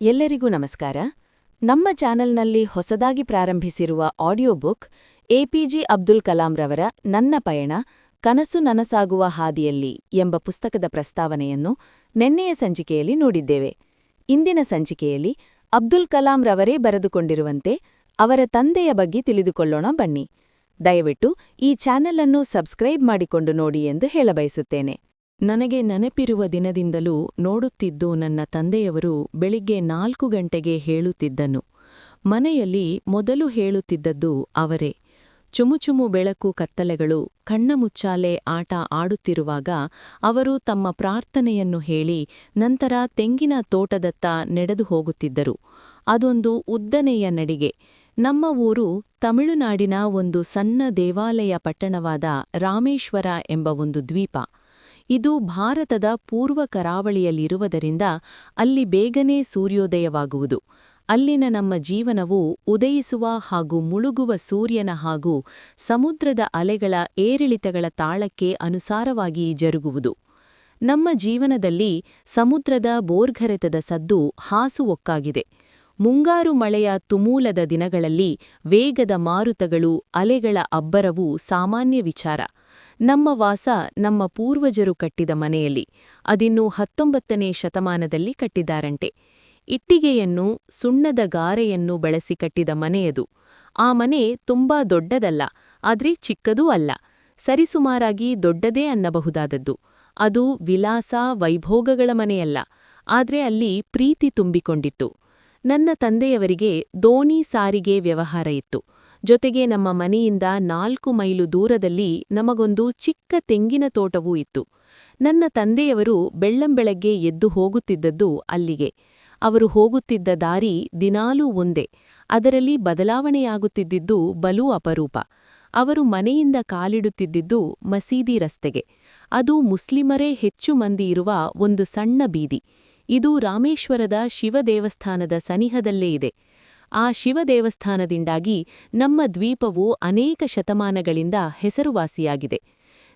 ಎಲ್ಲರಿಗೂ ನಮಸ್ಕಾರ. ನಮ್ಮ ಚಾನೆಲ್ನಲ್ಲಿ ಹೊಸದಾಗಿ ಪ್ರಾರಂಭಿಸಿರುವ ಆಡಿಯೋ ಬುಕ್ ಎಪಿಜಿ ಅಬ್ದುಲ್ ಕಲಾಂರವರ ನನ್ನ ಪಯಣ, ಕನಸು ನನಸಾಗುವ ಹಾದಿಯಲ್ಲಿ ಎಂಬ ಪುಸ್ತಕದ ಪ್ರಸ್ತಾವನೆಯನ್ನು ನೆನ್ನೆಯ ಸಂಚಿಕೆಯಲ್ಲಿ ನೋಡಿದ್ದೇವೆ. ಇಂದಿನ ಸಂಚಿಕೆಯಲ್ಲಿ ಅಬ್ದುಲ್ ಕಲಾಂರವರೇ ಬರೆದುಕೊಂಡಿರುವಂತೆ ಅವರ ತಂದೆಯ ಬಗ್ಗೆ ತಿಳಿದುಕೊಳ್ಳೋಣ ಬನ್ನಿ. ದಯವಿಟ್ಟು ಈ ಚಾನೆಲ್ ಅನ್ನು ಸಬ್ಸ್ಕ್ರೈಬ್ ಮಾಡಿಕೊಂಡು ನೋಡಿ ಎಂದು ಹೇಳಬಯಸುತ್ತೇನೆ. ನನಗೆ ನೆನಪಿರುವ ದಿನದಿಂದಲೂ ನೋಡುತ್ತಿದ್ದು ನನ್ನ ತಂದೆಯವರು ಬೆಳಿಗ್ಗೆ ನಾಲ್ಕು ಗಂಟೆಗೆ ಹೇಳುತ್ತಿದ್ದನು. ಮನೆಯಲ್ಲಿ ಮೊದಲು ಹೇಳುತ್ತಿದ್ದದ್ದು ಅವರೇ. ಚುಮುಚುಮು ಬೆಳಕು ಕತ್ತಲೆಗಳು ಕಣ್ಣಮುಚ್ಚಾಲೆ ಆಟ ಆಡುತ್ತಿರುವಾಗ ಅವರು ತಮ್ಮ ಪ್ರಾರ್ಥನೆಯನ್ನು ಹೇಳಿ ನಂತರ ತೆಂಗಿನ ತೋಟದತ್ತ ನಡೆದು ಹೋಗುತ್ತಿದ್ದರು. ಅದೊಂದು ಉದ್ದನೆಯ ನಡಿಗೆ. ನಮ್ಮ ಊರು ತಮಿಳುನಾಡಿನ ಒಂದು ಸಣ್ಣ ದೇವಾಲಯ ಪಟ್ಟಣವಾದ ರಾಮೇಶ್ವರ ಎಂಬ ಒಂದು ದ್ವೀಪ. ಇದು ಭಾರತದ ಪೂರ್ವ ಕರಾವಳಿಯಲ್ಲಿರುವುದರಿಂದ ಅಲ್ಲಿ ಬೇಗನೆ ಸೂರ್ಯೋದಯವಾಗುವುದು. ಅಲ್ಲಿನ ನಮ್ಮ ಜೀವನವು ಉದಯಿಸುವ ಹಾಗೂ ಮುಳುಗುವ ಸೂರ್ಯನ ಹಾಗೂ ಸಮುದ್ರದ ಅಲೆಗಳ ಏರಿಳಿತಗಳ ತಾಳಕ್ಕೆ ಅನುಸಾರವಾಗಿ ಜರುಗುವುದು. ನಮ್ಮ ಜೀವನದಲ್ಲಿ ಸಮುದ್ರದ ಬೋರ್ಘರೆತದ ಸದ್ದು ಹಾಸು ಒಕ್ಕಾಗಿದೆ. ಮುಂಗಾರು ಮಳೆಯ ತುಮೂಲದ ದಿನಗಳಲ್ಲಿ ವೇಗದ ಮಾರುತಗಳು ಅಲೆಗಳ ಅಬ್ಬರವು ಸಾಮಾನ್ಯ ವಿಚಾರ. ನಮ್ಮ ವಾಸ ನಮ್ಮ ಪೂರ್ವಜರು ಕಟ್ಟಿದ ಮನೆಯಲ್ಲಿ, ಅದಿನ್ನು ಹತ್ತೊಂಬತ್ತನೇ ಶತಮಾನದಲ್ಲಿ ಕಟ್ಟಿದ್ದಾರಂಟೆ ಇಟ್ಟಿಗೆಯನ್ನು, ಸುಣ್ಣದ ಗಾರೆಯನ್ನು ಬಳಸಿ ಕಟ್ಟಿದ ಮನೆಯದು. ಆ ಮನೆ ತುಂಬಾ ದೊಡ್ಡದಲ್ಲ, ಆದ್ರೆ ಚಿಕ್ಕದೂ ಅಲ್ಲ. ಸರಿಸುಮಾರಾಗಿ ದೊಡ್ಡದೇ ಅನ್ನಬಹುದಾದದ್ದು. ಅದು ವಿಲಾಸ, ವೈಭೋಗಗಳ ಮನೆಯಲ್ಲ, ಆದ್ರೆ ಅಲ್ಲಿ ಪ್ರೀತಿ ತುಂಬಿಕೊಂಡಿತ್ತು. ನನ್ನ ತಂದೆಯವರಿಗೆ ದೋಣಿ ಸಾರಿಗೆ ವ್ಯವಹಾರ ಇತ್ತು. ಜೊತೆಗೆ ನಮ್ಮ ಮನೆಯಿಂದ ನಾಲ್ಕು ಮೈಲು ದೂರದಲ್ಲಿ ನಮಗೊಂದು ಚಿಕ್ಕ ತೆಂಗಿನ ತೋಟವೂ ಇತ್ತು. ನನ್ನ ತಂದೆಯವರು ಬೆಳ್ಳಂಬೆಳಗ್ಗೆ ಎದ್ದು ಹೋಗುತ್ತಿದ್ದದ್ದು ಅಲ್ಲಿಗೆ. ಅವರು ಹೋಗುತ್ತಿದ್ದ ದಾರಿ ದಿನಾಲೂ ಒಂದೇ. ಅದರಲ್ಲಿ ಬದಲಾವಣೆಯಾಗುತ್ತಿದ್ದಿದ್ದು ಬಲೂ ಅಪರೂಪ. ಅವರು ಮನೆಯಿಂದ ಕಾಲಿಡುತ್ತಿದ್ದಿದ್ದು ಮಸೀದಿ ರಸ್ತೆಗೆ. ಅದು ಮುಸ್ಲಿಮರೇ ಹೆಚ್ಚು ಮಂದಿ ಇರುವ ಒಂದು ಸಣ್ಣ ಬೀದಿ. ಇದು ರಾಮೇಶ್ವರದ ಶಿವದೇವಸ್ಥಾನದ ಸನಿಹದಲ್ಲೇ ಇದೆ. ಆ ಶಿವದೇವಸ್ಥಾನದಿಂದಾಗಿ ನಮ್ಮ ದ್ವೀಪವು ಅನೇಕ ಶತಮಾನಗಳಿಂದ ಹೆಸರುವಾಸಿಯಾಗಿದೆ.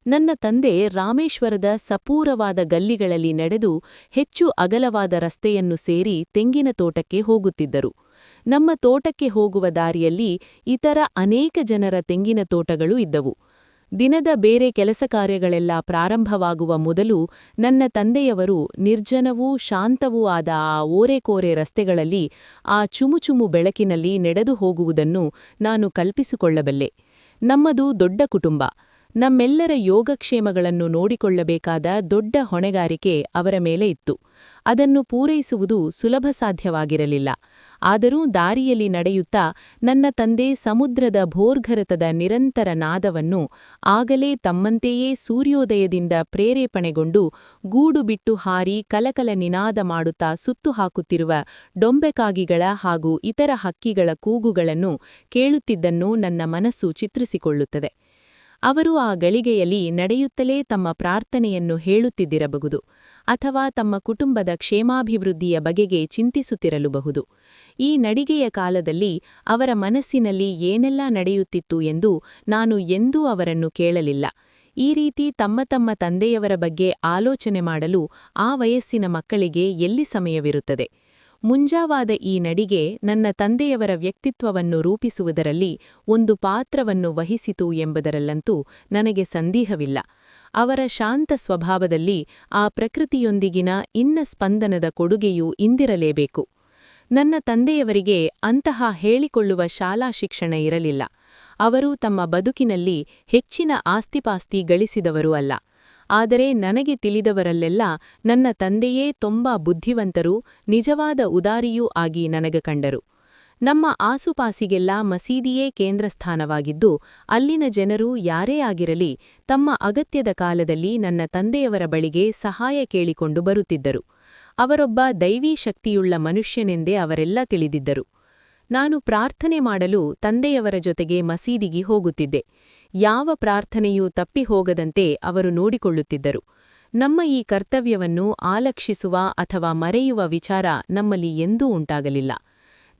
ನನ್ನ ತಂದೆ ರಾಮೇಶ್ವರದ ಸಪೂರವಾದ ಗಲ್ಲಿಗಳಲ್ಲಿ ನಡೆದು ಹೆಚ್ಚು ಅಗಲವಾದ ರಸ್ತೆಯನ್ನು ಸೇರಿ ತೆಂಗಿನ ತೋಟಕ್ಕೆ ಹೋಗುತ್ತಿದ್ದರು. ನಮ್ಮ ತೋಟಕ್ಕೆ ಹೋಗುವ ದಾರಿಯಲ್ಲಿ ಇತರ ಅನೇಕ ಜನರ ತೆಂಗಿನ ತೋಟಗಳು ಇದ್ದವು. ದಿನದ ಬೇರೆ ಕೆಲಸ ಕಾರ್ಯಗಳೆಲ್ಲ ಪ್ರಾರಂಭವಾಗುವ ಮೊದಲು ನನ್ನ ತಂದೆಯವರು ನಿರ್ಜನವೂ ಶಾಂತವೂ ಆದ ಆ ಓರೆಕೋರೆ ರಸ್ತೆಗಳಲ್ಲಿ ಆ ಚುಮುಚುಮು ಬೆಳಕಿನಲ್ಲಿ ನಡೆದು ಹೋಗುವುದನ್ನು ನಾನು ಕಲ್ಪಿಸಿಕೊಳ್ಳಬಲ್ಲೆ. ನಮ್ಮದು ದೊಡ್ಡ ಕುಟುಂಬ. ನಮ್ಮೆಲ್ಲರ ಯೋಗಕ್ಷೇಮಗಳನ್ನು ನೋಡಿಕೊಳ್ಳಬೇಕಾದ ದೊಡ್ಡ ಹೊಣೆಗಾರಿಕೆ ಅವರ ಮೇಲೆ ಇತ್ತು. ಅದನ್ನು ಪೂರೈಸುವುದು ಸುಲಭ ಸಾಧ್ಯವಾಗಿರಲಿಲ್ಲ. ಆದರೂ ದಾರಿಯಲ್ಲಿ ನಡೆಯುತ್ತಾ ನನ್ನ ತಂದೆ ಸಮುದ್ರದ ಭೋರ್ಘರತದ ನಿರಂತರ ನಾದವನ್ನು ಆಗಲೇ ತಮ್ಮಂತೆಯೇ ಸೂರ್ಯೋದಯದಿಂದ ಪ್ರೇರೇಪಣೆಗೊಂಡು ಗೂಡು ಬಿಟ್ಟು ಹಾರಿ ಕಲಕಲ ನಿನಾದ ಮಾಡುತ್ತಾ ಸುತ್ತು ಹಾಕುತ್ತಿರುವ ಡೊಂಬೆಕಾಗಿಗಳ ಹಾಗೂ ಇತರ ಹಕ್ಕಿಗಳ ಕೂಗುಗಳನ್ನು ಕೇಳುತ್ತಿದ್ದನ್ನು ನನ್ನ ಮನಸ್ಸು ಚಿತ್ರಿಸಿಕೊಳ್ಳುತ್ತದೆ. ಅವರು ಆ ಗಳಿಗೆಯಲ್ಲಿ ನಡೆಯುತ್ತಲೇ ತಮ್ಮ ಪ್ರಾರ್ಥನೆಯನ್ನು ಹೇಳುತ್ತಿದ್ದಿರಬಹುದು ಅಥವಾ ತಮ್ಮ ಕುಟುಂಬದ ಕ್ಷೇಮಾಭಿವೃದ್ಧಿಯ ಬಗೆಗೆ ಚಿಂತಿಸುತ್ತಿರಲುಬಹುದು. ಈ ನಡಿಗೆಯ ಕಾಲದಲ್ಲಿ ಅವರ ಮನಸ್ಸಿನಲ್ಲಿ ಏನೆಲ್ಲ ನಡೆಯುತ್ತಿತ್ತು ಎಂದು ನಾನು ಎಂದೂ ಅವರನ್ನು ಕೇಳಲಿಲ್ಲ. ಈ ರೀತಿ ತಮ್ಮ ತಮ್ಮ ತಂದೆಯವರ ಬಗ್ಗೆ ಆಲೋಚನೆ ಮಾಡಲು ಆ ವಯಸ್ಸಿನ ಮಕ್ಕಳಿಗೆ ಎಲ್ಲಿ ಸಮಯವಿರುತ್ತದೆ? ಮುಂಜಾವಾದ ಈ ನಡಿಗೆ ನನ್ನ ತಂದೆಯವರ ವ್ಯಕ್ತಿತ್ವವನ್ನು ರೂಪಿಸುವುದರಲ್ಲಿ ಒಂದು ಪಾತ್ರವನ್ನು ವಹಿಸಿತು ಎಂಬುದರಲ್ಲಂತೂ ನನಗೆ ಸಂದೇಹವಿಲ್ಲ. ಅವರ ಶಾಂತ ಸ್ವಭಾವದಲ್ಲಿ ಆ ಪ್ರಕೃತಿಯೊಂದಿಗಿನ ಇನ್ನ ಸ್ಪಂದನದ ಕೊಡುಗೆಯೂ ಇಂದಿರಲೇಬೇಕು. ನನ್ನ ತಂದೆಯವರಿಗೆ ಅಂತಹ ಹೇಳಿಕೊಳ್ಳುವ ಶಾಲಾ ಶಿಕ್ಷಣ ಇರಲಿಲ್ಲ. ಅವರು ತಮ್ಮ ಬದುಕಿನಲ್ಲಿ ಹೆಚ್ಚಿನ ಆಸ್ತಿಪಾಸ್ತಿ ಗಳಿಸಿದವರೂ ಅಲ್ಲ. ಆದರೆ ನನಗೆ ತಿಳಿದವರಲ್ಲೆಲ್ಲ ನನ್ನ ತಂದೆಯೇ ತುಂಬಾ ಬುದ್ಧಿವಂತರೂ, ನಿಜವಾದ ಉದಾರಿಯೂ ಆಗಿ ನನಗೆ ಕಂಡರು. ನಮ್ಮ ಆಸುಪಾಸಿಗೆಲ್ಲ ಮಸೀದಿಯೇ ಕೇಂದ್ರಸ್ಥಾನವಾಗಿದ್ದು, ಅಲ್ಲಿನ ಜನರು ಯಾರೇ ಆಗಿರಲಿ ತಮ್ಮ ಅಗತ್ಯದ ಕಾಲದಲ್ಲಿ ನನ್ನ ತಂದೆಯವರ ಬಳಿಗೆ ಸಹಾಯ ಕೇಳಿಕೊಂಡು ಬರುತ್ತಿದ್ದರು. ಅವರೊಬ್ಬ ದೈವೀ ಶಕ್ತಿಯುಳ್ಳ ಮನುಷ್ಯನೆಂದೇ ಅವರೆಲ್ಲ ತಿಳಿದಿದ್ದರು. ನಾನು ಪ್ರಾರ್ಥನೆ ಮಾಡಲು ತಂದೆಯವರ ಜೊತೆಗೆ ಮಸೀದಿಗೆ ಹೋಗುತ್ತಿದ್ದೆ. ಯಾವ ಪ್ರಾರ್ಥನೆಯೂ ತಪ್ಪಿ ಹೋಗದಂತೆ ಅವರು ನೋಡಿಕೊಳ್ಳುತ್ತಿದ್ದರು. ನಮ್ಮ ಈ ಕರ್ತವ್ಯವನ್ನು ಆಲಕ್ಷಿಸುವ ಅಥವಾ ಮರೆಯುವ ವಿಚಾರ ನಮ್ಮಲ್ಲಿ ಎಂದೂ ಉಂಟಾಗಲಿಲ್ಲ.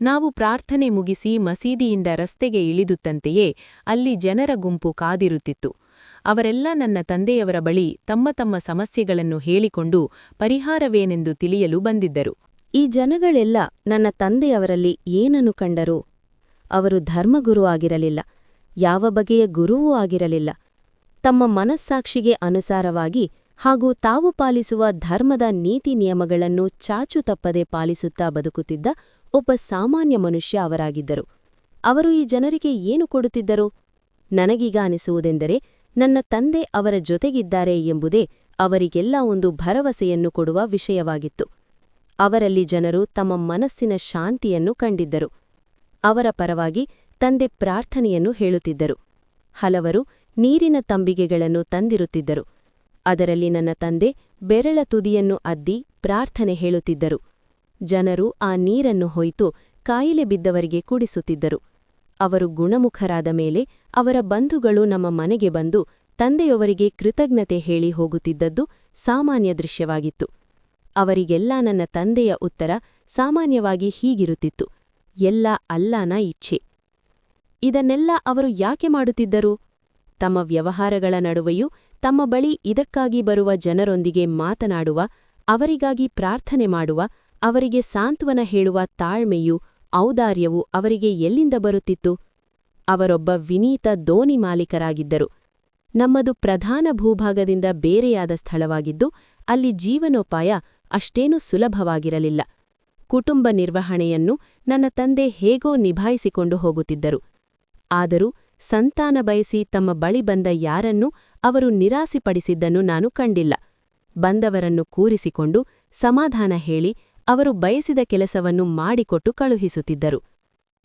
ನಾವು ಪ್ರಾರ್ಥನೆ ಮುಗಿಸಿ ಮಸೀದಿಯಿಂದ ರಸ್ತೆಗೆ ಇಳಿದುತ್ತಂತೆಯೇ ಅಲ್ಲಿ ಜನರ ಗುಂಪು ಕಾದಿರುತ್ತಿತ್ತು. ಅವರೆಲ್ಲ ನನ್ನ ತಂದೆಯವರ ಬಳಿ ತಮ್ಮ ತಮ್ಮ ಸಮಸ್ಯೆಗಳನ್ನು ಹೇಳಿಕೊಂಡು ಪರಿಹಾರವೇನೆಂದು ತಿಳಿಯಲು ಬಂದಿದ್ದರು. ಈ ಜನಗಳೆಲ್ಲ ನನ್ನ ತಂದೆಯವರಲ್ಲಿ ಏನನ್ನು ಕಂಡರು? ಅವರು ಧರ್ಮಗುರು ಆಗಿರಲಿಲ್ಲ. ಯಾವ ಬಗೆಯ ಗುರುವೂ ಆಗಿರಲಿಲ್ಲ. ತಮ್ಮ ಮನಸ್ಸಾಕ್ಷಿಗೆ ಅನುಸಾರವಾಗಿ ಹಾಗೂ ತಾವು ಪಾಲಿಸುವ ಧರ್ಮದ ನೀತಿ ನಿಯಮಗಳನ್ನು ಚಾಚು ತಪ್ಪದೆ ಪಾಲಿಸುತ್ತಾ ಬದುಕುತ್ತಿದ್ದ ಒಬ್ಬ ಸಾಮಾನ್ಯ ಮನುಷ್ಯ ಅವರಾಗಿದ್ದರು. ಅವರು ಈ ಜನರಿಗೆ ಏನು ಕೊಡುತ್ತಿದ್ದರು? ನನಗೀಗ ಅನಿಸುವುದೆಂದರೆ, ನನ್ನ ತಂದೆ ಅವರ ಜೊತೆಗಿದ್ದಾರೆ ಎಂಬುದೇ ಅವರಿಗೆಲ್ಲ ಒಂದು ಭರವಸೆಯನ್ನು ಕೊಡುವ ವಿಷಯವಾಗಿತ್ತು. ಅವರಲ್ಲಿ ಜನರು ತಮ್ಮ ಮನಸ್ಸಿನ ಶಾಂತಿಯನ್ನು ಕಂಡಿದ್ದರು. ಅವರ ಪರವಾಗಿ ತಂದೆ ಪ್ರಾರ್ಥನೆಯನ್ನು ಹೇಳುತ್ತಿದ್ದರು. ಹಲವರು ನೀರಿನ ತಂಬಿಗೆಗಳನ್ನು ತಂದಿರುತ್ತಿದ್ದರು. ಅದರಲ್ಲಿ ನನ್ನ ತಂದೆ ಬೆರಳ ತುದಿಯನ್ನು ಅದ್ದಿ ಪ್ರಾರ್ಥನೆ ಹೇಳುತ್ತಿದ್ದರು. ಜನರು ಆ ನೀರನ್ನು ಹೊಯ್ತು ಕಾಯಿಲೆ ಬಿದ್ದವರಿಗೆ ಕುಡಿಸುತ್ತಿದ್ದರು. ಅವರು ಗುಣಮುಖರಾದ ಮೇಲೆ ಅವರ ಬಂಧುಗಳು ನಮ್ಮ ಮನೆಗೆ ಬಂದು ತಂದೆಯವರಿಗೆ ಕೃತಜ್ಞತೆ ಹೇಳಿ ಹೋಗುತ್ತಿದ್ದದ್ದು ಸಾಮಾನ್ಯ ದೃಶ್ಯವಾಗಿತ್ತು. ಅವರಿಗೆಲ್ಲ ನನ್ನ ತಂದೆಯ ಉತ್ತರ ಸಾಮಾನ್ಯವಾಗಿ ಹೀಗಿರುತ್ತಿತ್ತು. ಎಲ್ಲ ಅಲ್ಲಾನ ಇಚ್ಛೆ. ಇದನ್ನೆಲ್ಲ ಅವರು ಯಾಕೆ ಮಾಡುತ್ತಿದ್ದರು? ತಮ್ಮ ವ್ಯವಹಾರಗಳ ನಡುವೆಯೂ ತಮ್ಮ ಬಳಿ ಇದಕ್ಕಾಗಿ ಬರುವ ಜನರೊಂದಿಗೆ ಮಾತನಾಡುವ, ಅವರಿಗಾಗಿ ಪ್ರಾರ್ಥನೆ ಮಾಡುವ, ಅವರಿಗೆ ಸಾಂತ್ವನ ಹೇಳುವ ತಾಳ್ಮೆಯೂ, ಔದಾರ್ಯವು ಅವರಿಗೆ ಎಲ್ಲಿಂದ ಬರುತ್ತಿತ್ತು? ಅವರೊಬ್ಬ ವಿನೀತ ದೋಣಿ ಮಾಲೀಕರಾಗಿದ್ದರು. ನಮ್ಮದು ಪ್ರಧಾನ ಭೂಭಾಗದಿಂದ ಬೇರೆಯಾದ ಸ್ಥಳವಾಗಿದ್ದು, ಅಲ್ಲಿ ಜೀವನೋಪಾಯ ಅಷ್ಟೇನೂ ಸುಲಭವಾಗಿರಲಿಲ್ಲ. ಕುಟುಂಬ ನಿರ್ವಹಣೆಯನ್ನು ನನ್ನ ತಂದೆ ಹೇಗೋ ನಿಭಾಯಿಸಿಕೊಂಡು ಹೋಗುತ್ತಿದ್ದರು. ಆದರೂ ಸಂತಾನ ಬಯಸಿ ತಮ್ಮ ಬಳಿ ಬಂದ ಯಾರನ್ನೂ ಅವರು ನಿರಾಸೆಪಡಿಸಿದ್ದನ್ನು ನಾನು ಕಂಡಿಲ್ಲ. ಬಂದವರನ್ನು ಕೂರಿಸಿಕೊಂಡು ಸಮಾಧಾನ ಹೇಳಿ ಅವರು ಬಯಸಿದ ಕೆಲಸವನ್ನು ಮಾಡಿಕೊಟ್ಟು ಕಳುಹಿಸುತ್ತಿದ್ದರು.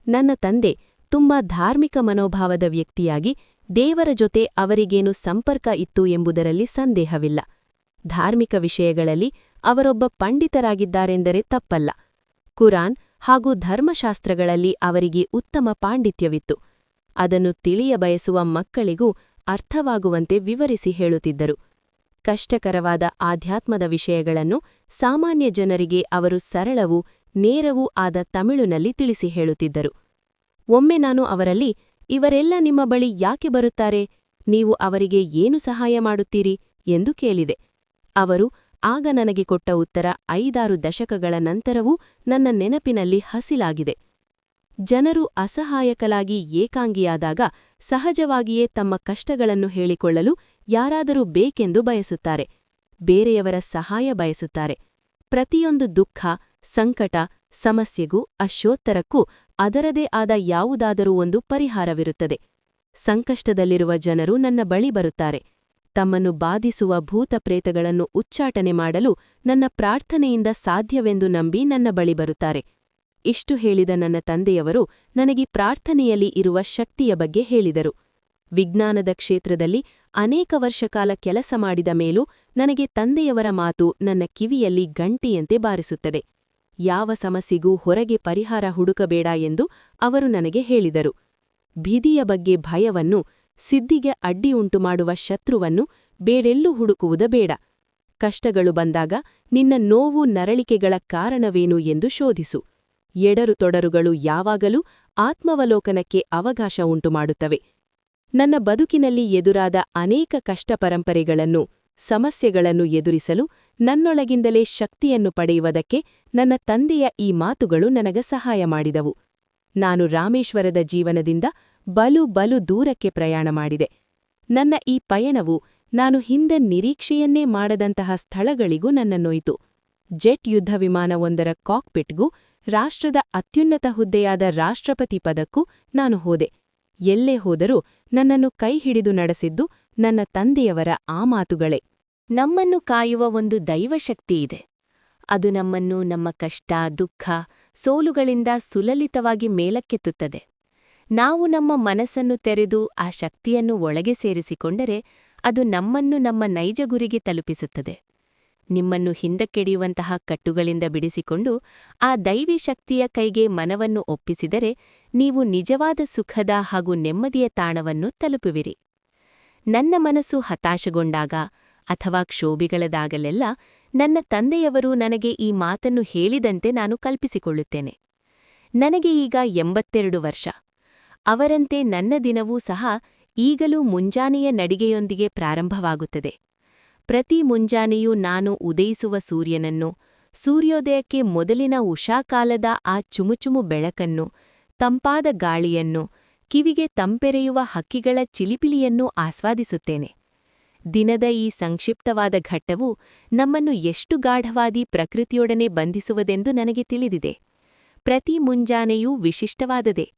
ನನ್ನ ತಂದೆ ತುಂಬಾ ಧಾರ್ಮಿಕ ಮನೋಭಾವದ ವ್ಯಕ್ತಿಯಾಗಿ ದೇವರ ಜೊತೆ ಅವರಿಗೇನು ಸಂಪರ್ಕ ಇತ್ತು ಎಂಬುದರಲ್ಲಿ ಸಂದೇಹವಿಲ್ಲ. ಧಾರ್ಮಿಕ ವಿಷಯಗಳಲ್ಲಿ ಅವರೊಬ್ಬ ಪಂಡಿತರಾಗಿದ್ದಾರೆಂದರೆ ತಪ್ಪಲ್ಲ. ಕುರಾನ್ ಹಾಗೂ ಧರ್ಮಶಾಸ್ತ್ರಗಳಲ್ಲಿ ಅವರಿಗೆ ಉತ್ತಮ ಪಾಂಡಿತ್ಯವಿತ್ತು. ಅದನ್ನು ತಿಳಿಯ ಬಯಸುವ ಮಕ್ಕಳಿಗೂ ಅರ್ಥವಾಗುವಂತೆ ವಿವರಿಸಿ ಹೇಳುತ್ತಿದ್ದರು. ಕಷ್ಟಕರವಾದ ಆಧ್ಯಾತ್ಮದ ವಿಷಯಗಳನ್ನು ಸಾಮಾನ್ಯ ಜನರಿಗೆ ಅವರು ಸರಳವೂ ನೇರವೂ ಆದ ತಮಿಳುನಲ್ಲಿ ತಿಳಿಸಿ ಹೇಳುತ್ತಿದ್ದರು. ಒಮ್ಮೆ ನಾನು ಅವರಲ್ಲಿ, ಇವರೆಲ್ಲ ನಿಮ್ಮ ಬಳಿ ಯಾಕೆ ಬರುತ್ತಾರೆ? ನೀವು ಅವರಿಗೆ ಏನು ಸಹಾಯ ಮಾಡುತ್ತೀರಿ? ಎಂದು ಕೇಳಿದೆ. ಅವರು, ಆಗ ನನಗೆ ಕೊಟ್ಟ ಉತ್ತರ ಐದಾರು ದಶಕಗಳ ನಂತರವೂ ನನ್ನ ನೆನಪಿನಲ್ಲಿ ಹಸಿಲಾಗಿದೆ. ಜನರು ಅಸಹಾಯಕಲಾಗಿ ಏಕಾಂಗಿಯಾದಾಗ ಸಹಜವಾಗಿಯೇ ತಮ್ಮ ಕಷ್ಟಗಳನ್ನು ಹೇಳಿಕೊಳ್ಳಲು ಯಾರಾದರೂ ಬೇಕೆಂದು ಬಯಸುತ್ತಾರೆ. ಬೇರೆಯವರ ಸಹಾಯ ಬಯಸುತ್ತಾರೆ. ಪ್ರತಿಯೊಂದು ದುಃಖ, ಸಂಕಟ, ಸಮಸ್ಯೆಗೂ, ಅಶೋತ್ತರಕ್ಕೂ ಅದರದೇ ಆದ ಯಾವುದಾದರೂ ಒಂದು ಪರಿಹಾರವಿರುತ್ತದೆ. ಸಂಕಷ್ಟದಲ್ಲಿರುವ ಜನರು ನನ್ನ ಬಳಿ ಬರುತ್ತಾರೆ. ತಮ್ಮನ್ನು ಬಾಧಿಸುವ ಭೂತಪ್ರೇತಗಳನ್ನು ಉಚ್ಚಾಟನೆ ಮಾಡಲು ನನ್ನ ಪ್ರಾರ್ಥನೆಯಿಂದ ಸಾಧ್ಯವೆಂದು ನಂಬಿ ನನ್ನ ಬಳಿ ಬರುತ್ತಾರೆ. ಇಷ್ಟು ಹೇಳಿದ ನನ್ನ ತಂದೆಯವರು ನನಗೆ ಪ್ರಾರ್ಥನೆಯಲ್ಲಿ ಇರುವ ಶಕ್ತಿಯ ಬಗ್ಗೆ ಹೇಳಿದರು. ವಿಜ್ಞಾನದ ಕ್ಷೇತ್ರದಲ್ಲಿ ಅನೇಕ ವರ್ಷಕಾಲ ಕೆಲಸ ಮಾಡಿದ ಮೇಲೂ ನನಗೆ ತಂದೆಯವರ ಮಾತು ನನ್ನ ಕಿವಿಯಲ್ಲಿ ಗಂಟೆಯಂತೆ ಬಾರಿಸುತ್ತದೆ. ಯಾವ ಸಮಸ್ಯೆಗೂ ಹೊರಗೆ ಪರಿಹಾರ ಹುಡುಕಬೇಡ ಎಂದು ಅವರು ನನಗೆ ಹೇಳಿದರು. ಭಿದಿಯ ಬಗ್ಗೆ ಭಯವನ್ನು, ಸಿದ್ಧಿಗೆ ಅಡ್ಡಿಯುಂಟುಮಾಡುವ ಮಾಡುವ ಶತ್ರುವನ್ನು ಬೇಡೆಲ್ಲೂ ಹುಡುಕುವುದ ಬೇಡ. ಕಷ್ಟಗಳು ಬಂದಾಗ ನಿನ್ನ ನೋವು ನರಳಿಕೆಗಳ ಕಾರಣವೇನು ಎಂದು ಶೋಧಿಸು. ಎಡರು ತೊಡರುಗಳು ಯಾವಾಗಲೂ ಆತ್ಮವಲೋಕನಕ್ಕೆ ಅವಕಾಶ ಉಂಟುಮಾಡುತ್ತವೆ. ನನ್ನ ಬದುಕಿನಲ್ಲಿ ಎದುರಾದ ಅನೇಕ ಕಷ್ಟ ಪರಂಪರೆಗಳನ್ನು, ಸಮಸ್ಯೆಗಳನ್ನು ಎದುರಿಸಲು ನನ್ನೊಳಗಿಂದಲೇ ಶಕ್ತಿಯನ್ನು ಪಡೆಯುವುದಕ್ಕೆ ನನ್ನ ತಂದೆಯ ಈ ಮಾತುಗಳು ನನಗ ಸಹಾಯ ಮಾಡಿದವು. ನಾನು ರಾಮೇಶ್ವರದ ಜೀವನದಿಂದ ಬಲು ಬಲು ದೂರಕ್ಕೆ ಪ್ರಯಾಣ ಮಾಡಿದೆ. ನನ್ನ ಈ ಪಯಣವು ನಾನು ಹಿಂದೆ ನಿರೀಕ್ಷೆಯನ್ನೇ ಮಾಡದಂತಹ ಸ್ಥಳಗಳಿಗೂ ನನ್ನನ್ನೊಯ್ತು ಜೆಟ್ ಯುದ್ಧ ವಿಮಾನವೊಂದರ ಕಾಕ್ಪಿಟ್ಗೂ ರಾಷ್ಟ್ರದ ಅತ್ಯುನ್ನತ ಹುದ್ದೆಯಾದ ರಾಷ್ಟ್ರಪತಿ ಪದಕ್ಕೂ ನಾನು ಹೋದೆ. ಎಲ್ಲೇ ಹೋದರೂ ನನ್ನನ್ನು ಕೈ ಹಿಡಿದು ನಡೆಸಿದ್ದು ನನ್ನ ತಂದೆಯವರ ಆ ಮಾತುಗಳೇ. ನಮ್ಮನ್ನು ಕಾಯುವ ಒಂದು ದೈವಶಕ್ತಿಯಿದೆ ಅದು ನಮ್ಮನ್ನು ನಮ್ಮ ಕಷ್ಟ, ದುಃಖ, ಸೋಲುಗಳಿಂದ ಸುಲಲಿತವಾಗಿ ಮೇಲಕ್ಕೆತ್ತುತ್ತದೆ. ನಾವು ನಮ್ಮ ಮನಸ್ಸನ್ನು ತೆರೆದು ಆ ಶಕ್ತಿಯನ್ನು ಒಳಗೆ ಸೇರಿಸಿಕೊಂಡರೆ ಅದು ನಮ್ಮನ್ನು ನಮ್ಮ ನೈಜ ಗುರಿಗೆ ತಲುಪಿಸುತ್ತದೆ. ನಿಮ್ಮನ್ನು ಹಿಂದಕ್ಕೆಡಿಯುವಂತಹ ಕಟ್ಟುಗಳಿಂದ ಬಿಡಿಸಿಕೊಂಡು ಆ ದೈವಿ ಶಕ್ತಿಯ ಕೈಗೆ ಮನವನ್ನು ಒಪ್ಪಿಸಿದರೆ ನೀವು ನಿಜವಾದ ಸುಖದ ಹಾಗೂ ನೆಮ್ಮದಿಯ ತಾಣವನ್ನು ತಲುಪುವಿರಿ. ನನ್ನ ಮನಸ್ಸು ಹತಾಶಗೊಂಡಾಗ ಅಥವಾ ಕ್ಷೋಭಿಗಳದಾಗಲೆಲ್ಲ ನನ್ನ ತಂದೆಯವರು ನನಗೆ ಈ ಮಾತನ್ನು ಹೇಳಿದಂತೆ ನಾನು ಕಲ್ಪಿಸಿಕೊಳ್ಳುತ್ತೇನೆ. ನನಗೆ ಈಗ ಎಂಬತ್ತೆರಡು ವರ್ಷ. ಅವರಂತೆ ನನ್ನ ದಿನವೂ ಸಹ ಈಗಲೂ ಮುಂಜಾನೆಯ ನಡಿಗೆಯೊಂದಿಗೆ ಪ್ರಾರಂಭವಾಗುತ್ತದೆ. ಪ್ರತಿ ಮುಂಜಾನೆಯೂ ನಾನು ಉದಯಿಸುವ ಸೂರ್ಯನನ್ನು, ಸೂರ್ಯೋದಯಕ್ಕೆ ಮೊದಲಿನ ಉಷಾಕಾಲದ ಆ ಚುಮುಚುಮು ಬೆಳಕನ್ನು, ತಂಪಾದ ಗಾಳಿಯನ್ನು, ಕಿವಿಗೆ ತಂಪೆರೆಯುವ ಹಕ್ಕಿಗಳ ಚಿಲಿಪಿಲಿಯನ್ನು ಆಸ್ವಾದಿಸುತ್ತೇನೆ. ದಿನದ ಈ ಸಂಕ್ಷಿಪ್ತವಾದ ಘಟ್ಟವು ನಮ್ಮನ್ನು ಎಷ್ಟು ಗಾಢವಾದಿ ಪ್ರಕೃತಿಯೊಡನೆ ಬಂಧಿಸುವುದೆಂದು ನನಗೆ ತಿಳಿದಿದೆ. ಪ್ರತಿ ಮುಂಜಾನೆಯೂ ವಿಶಿಷ್ಟವಾದದೆ.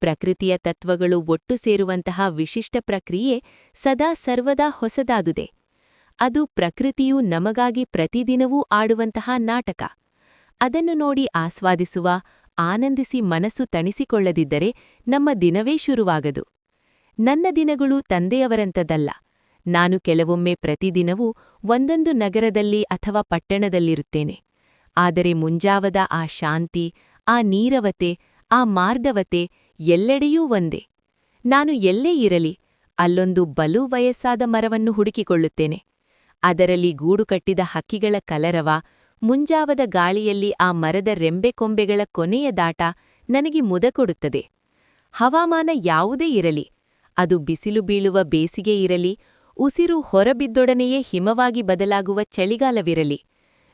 ಪ್ರಕೃತಿಯ ತತ್ವಗಳು ಒಟ್ಟು ಸೇರುವಂತಹ ವಿಶಿಷ್ಟ ಪ್ರಕ್ರಿಯೆ ಸದಾ ಸರ್ವದಾ ಹೊಸದಾದುದೆ. ಅದು ಪ್ರಕೃತಿಯು ನಮಗಾಗಿ ಪ್ರತಿದಿನವೂ ಆಡುವಂತಹ ನಾಟಕ. ಅದನ್ನು ನೋಡಿ ಆಸ್ವಾದಿಸುವ, ಆನಂದಿಸಿ ಮನಸ್ಸು ತಣಿಸಿಕೊಳ್ಳದಿದ್ದರೆ ನಮ್ಮ ದಿನವೇ ಶುರುವಾಗದು. ನನ್ನ ದಿನಗಳು ತಂದೆಯವರಂತದಲ್ಲ. ನಾನು ಕೆಲವೊಮ್ಮೆ ಪ್ರತಿದಿನವೂ ಒಂದೊಂದು ನಗರದಲ್ಲಿ ಅಥವಾ ಪಟ್ಟಣದಲ್ಲಿರುತ್ತೇನೆ. ಆದರೆ ಮುಂಜಾವದ ಆ ಶಾಂತಿ, ಆ ನೀರವತೆ, ಆ ಮಾರ್ಗವತೆ ಎಲ್ಲೆಡೆಯೂ ಒಂದೇ. ನಾನು ಎಲ್ಲೇ ಇರಲಿ, ಅಲ್ಲೊಂದು ಬಲು ವಯಸ್ಸಾದ ಮರವನ್ನು ಹುಡುಕಿಕೊಳ್ಳುತ್ತೇನೆ. ಅದರಲ್ಲಿ ಗೂಡು ಕಟ್ಟಿದ ಹಕ್ಕಿಗಳ ಕಲರವ, ಮುಂಜಾವದ ಗಾಳಿಯಲ್ಲಿ ಆ ಮರದ ರೆಂಬೆಕೊಂಬೆಗಳ ಕೊನೆಯ ದಾಟ ನನಗೆ ಮುದ ಕೊಡುತ್ತದೆ ಹವಾಮಾನ ಯಾವುದೇ ಇರಲಿ, ಅದು ಬಿಸಿಲು ಬೀಳುವ ಬೇಸಿಗೆ ಇರಲಿ, ಉಸಿರು ಹೊರಬಿದ್ದೊಡನೆಯೇ ಹಿಮವಾಗಿ ಬದಲಾಗುವ ಚಳಿಗಾಲವಿರಲಿ,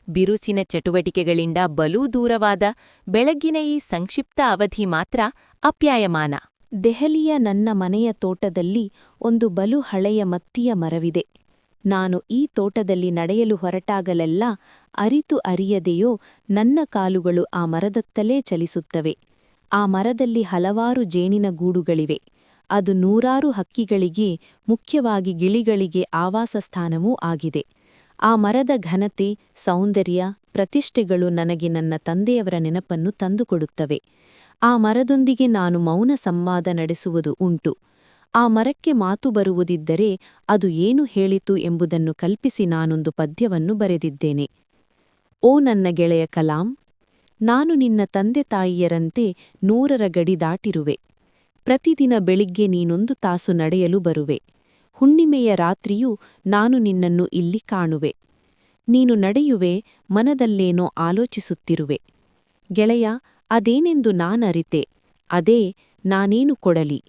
ಬಿರುಸಿನ ಚಟುವಟಿಕೆಗಳಿಂದ ಬಲೂ ದೂರವಾದ ಬೆಳಗ್ಗಿನ ಈ ಸಂಕ್ಷಿಪ್ತ ಅವಧಿ ಮಾತ್ರ ಅಪ್ಯಾಯಮಾನ. ದೆಹಲಿಯ ನನ್ನ ಮನೆಯ ತೋಟದಲ್ಲಿ ಒಂದು ಬಲು ಹಳೆಯ ಮತ್ತಿಯ ಮರವಿದೆ. ನಾನು ಈ ತೋಟದಲ್ಲಿ ನಡೆಯಲು ಹೊರಟಾಗಲೆಲ್ಲ ಅರಿತು ಅರಿಯದೆಯೋ ನನ್ನ ಕಾಲುಗಳು ಆ ಮರದತ್ತಲೇ ಚಲಿಸುತ್ತವೆ. ಆ ಮರದಲ್ಲಿ ಹಲವಾರು ಜೇನಿನ ಗೂಡುಗಳಿವೆ. ಅದು ನೂರಾರು ಹಕ್ಕಿಗಳಿಗೆ, ಮುಖ್ಯವಾಗಿ ಗಿಳಿಗಳಿಗೆ ಆವಾಸಸ್ಥಾನವೂ ಆಗಿದೆ. ಆ ಮರದ ಘನತೆ, ಸೌಂದರ್ಯ, ಪ್ರತಿಷ್ಠೆಗಳು ನನಗೆ ನನ್ನ ತಂದೆಯವರ ನೆನಪನ್ನು ತಂದುಕೊಡುತ್ತವೆ. ಆ ಮರದೊಂದಿಗೆ ನಾನು ಮೌನ ಸಂವಾದ ನಡೆಸುವುದು ಉಂಟು. ಆ ಮರಕ್ಕೆ ಮಾತು ಬರುವುದಿದ್ದರೆ ಅದು ಏನು ಹೇಳಿತು ಎಂಬುದನ್ನು ಕಲ್ಪಿಸಿ ನಾನೊಂದು ಪದ್ಯವನ್ನು ಬರೆದಿದ್ದೇನೆ. ಓ ನನ್ನ ಗೆಳೆಯ ಕಲಾಂ, ನಾನು ನಿನ್ನ ತಂದೆ ತಾಯಿಯರಂತೆ ನೂರರ ಗಡಿ ದಾಟಿರುವೆ. ಪ್ರತಿದಿನ ಬೆಳಿಗ್ಗೆ ನೀನೊಂದು ತಾಸು ನಡೆಯಲು ಬರುವೆ. ಹುಣ್ಣಿಮೆಯ ರಾತ್ರಿಯೂ ನಾನು ನಿನ್ನನ್ನು ಇಲ್ಲಿ ಕಾಣುವೆ. ನೀನು ನಡೆಯುವೆ, ಮನದಲ್ಲೇನೋ ಆಲೋಚಿಸುತ್ತಿರುವೆ. ಗೆಳೆಯ, ಅದೇನೆಂದು ನಾನರಿತೆ, ಅದೇ ನಾನೇನು ಕೊಡಲಿ?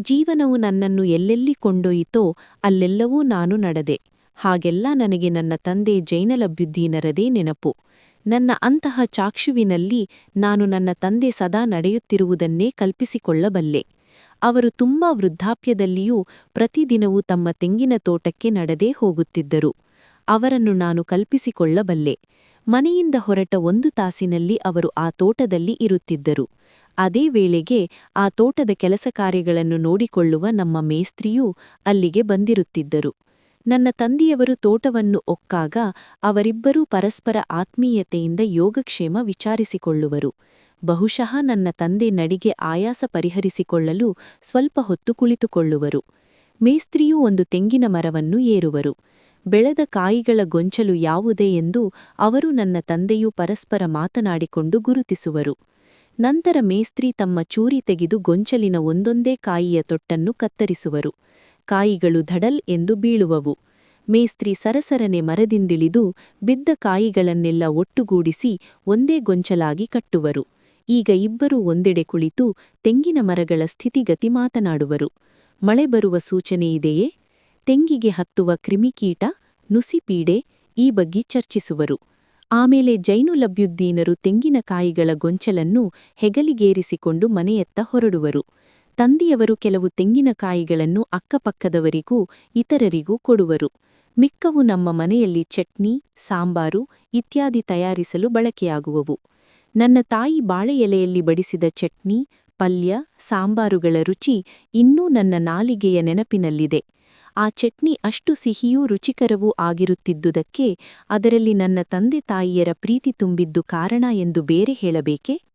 ಜೀವನವು ನನ್ನನ್ನು ಎಲ್ಲೆಲ್ಲಿ ಕೊಂಡೊಯಿತೋ ಅಲ್ಲೆಲ್ಲವೂ ನಾನು ನಡೆದೆ. ಹಾಗೆಲ್ಲ ನನಗೆ ನನ್ನ ತಂದೆ ಜೈನಲಭ್ಯುದ್ದೀನರದೇ ನೆನಪು. ನನ್ನ ಅಂತಹ ಚಾಕ್ಷುವಿನಲ್ಲಿ ನಾನು ನನ್ನ ತಂದೆ ಸದಾ ನಡೆಯುತ್ತಿರುವುದನ್ನೇ ಕಲ್ಪಿಸಿಕೊಳ್ಳಬಲ್ಲೆ. ಅವರು ತುಂಬಾ ವೃದ್ಧಾಪ್ಯದಲ್ಲಿಯೂ ಪ್ರತಿದಿನವೂ ತಮ್ಮ ತೆಂಗಿನ ತೋಟಕ್ಕೆ ನಡೆದೇ ಹೋಗುತ್ತಿದ್ದರು. ಅವರನ್ನು ನಾನು ಕಲ್ಪಿಸಿಕೊಳ್ಳಬಲ್ಲೆ. ಮನೆಯಿಂದ ಹೊರಟ ಒಂದು ತಾಸಿನಲ್ಲಿ ಅವರು ಆ ತೋಟದಲ್ಲಿ ಇರುತ್ತಿದ್ದರು. ಅದೇ ವೇಳೆಗೆ ಆ ತೋಟದ ಕೆಲಸ ಕಾರ್ಯಗಳನ್ನು ನೋಡಿಕೊಳ್ಳುವ ನಮ್ಮ ಮೇಸ್ತ್ರಿಯೂ ಅಲ್ಲಿಗೆ ಬಂದಿರುತ್ತಿದ್ದರು. ನನ್ನ ತಂದೆಯವರು ತೋಟವನ್ನು ಒಕ್ಕಾಗ ಅವರಿಬ್ಬರೂ ಪರಸ್ಪರ ಆತ್ಮೀಯತೆಯಿಂದ ಯೋಗಕ್ಷೇಮ ವಿಚಾರಿಸಿಕೊಳ್ಳುವರು. ಬಹುಶಃ ನನ್ನ ತಂದೆ ನಡಿಗೆ ಆಯಾಸ ಪರಿಹರಿಸಿಕೊಳ್ಳಲು ಸ್ವಲ್ಪ ಹೊತ್ತು ಕುಳಿತುಕೊಳ್ಳುವರು. ಮೇಸ್ತ್ರಿಯೂ ಒಂದು ತೆಂಗಿನ ಮರವನ್ನು ಏರುವರು. ಬೆಳೆದ ಕಾಯಿಗಳ ಗೊಂಚಲು ಯಾವುದೇ ಎಂದು ಅವರು ನನ್ನ ತಂದೆಯೂ ಪರಸ್ಪರ ಮಾತನಾಡಿಕೊಂಡು ಗುರುತಿಸುವರು. ನಂತರ ಮೇಸ್ತ್ರಿ ತಮ್ಮ ಚೂರಿ ತೆಗೆದು ಗೊಂಚಲಿನ ಒಂದೊಂದೇ ಕಾಯಿಯ ತೊಟ್ಟನ್ನು ಕತ್ತರಿಸುವರು. ಕಾಯಿಗಳು ಧಡಲ್ ಎಂದು ಬೀಳುವವು. ಮೇಸ್ತ್ರಿ ಸರಸರನೆ ಮರದಿಂದಿಳಿದು ಬಿದ್ದ ಕಾಯಿಗಳನ್ನೆಲ್ಲ ಒಟ್ಟುಗೂಡಿಸಿ ಒಂದೇ ಗೊಂಚಲಾಗಿ ಕಟ್ಟುವರು. ಈಗ ಇಬ್ಬರೂ ಒಂದೆಡೆ ಕುಳಿತು ತೆಂಗಿನ ಮರಗಳ ಸ್ಥಿತಿಗತಿ ಮಾತನಾಡುವರು. ಮಳೆ ಬರುವ ಸೂಚನೆಯಿದೆಯೇ ತೆಂಗಿಗೆ ಹತ್ತುವ ಕ್ರಿಮಿಕೀಟ, ನುಸಿಪೀಡೆ ಈ ಬಗ್ಗೆ ಚರ್ಚಿಸುವರು. ಆಮೇಲೆ ಜೈನುಲಭ್ಯುದ್ದೀನರು ತೆಂಗಿನಕಾಯಿಗಳ ಗೊಂಚಲನ್ನು ಹೆಗಲಿಗೇರಿಸಿಕೊಂಡು ಮನೆಯತ್ತ ಹೊರಡುವರು. ತಂದೆಯವರು ಕೆಲವು ತೆಂಗಿನಕಾಯಿಗಳನ್ನು ಅಕ್ಕಪಕ್ಕದವರಿಗೂ ಇತರರಿಗೂ ಕೊಡುವರು. ಮಿಕ್ಕವು ನಮ್ಮ ಮನೆಯಲ್ಲಿ ಚಟ್ನಿ, ಸಾಂಬಾರು ಇತ್ಯಾದಿ ತಯಾರಿಸಲು ಬಳಕೆಯಾಗುವವು. ನನ್ನ ತಾಯಿ ಬಾಳೆ ಎಲೆಯಲ್ಲಿ ಬಡಿಸಿದ ಚಟ್ನಿ, ಪಲ್ಯ, ಸಾಂಬಾರುಗಳ ರುಚಿ ಇನ್ನೂ ನನ್ನ ನಾಲಿಗೆಯ ನೆನಪಿನಲ್ಲಿದೆ. ಆ ಚಟ್ನಿ ಅಷ್ಟು ಸಿಹಿಯೂ ರುಚಿಕರವೂ ಆಗಿರುತ್ತಿದ್ದುದಕ್ಕೆ ಅದರಲ್ಲಿ ನನ್ನ ತಂದೆ ತಾಯಿಯರ ಪ್ರೀತಿ ತುಂಬಿದ್ದು ಕಾರಣ ಎಂದು ಬೇರೆ ಹೇಳಬೇಕೆ?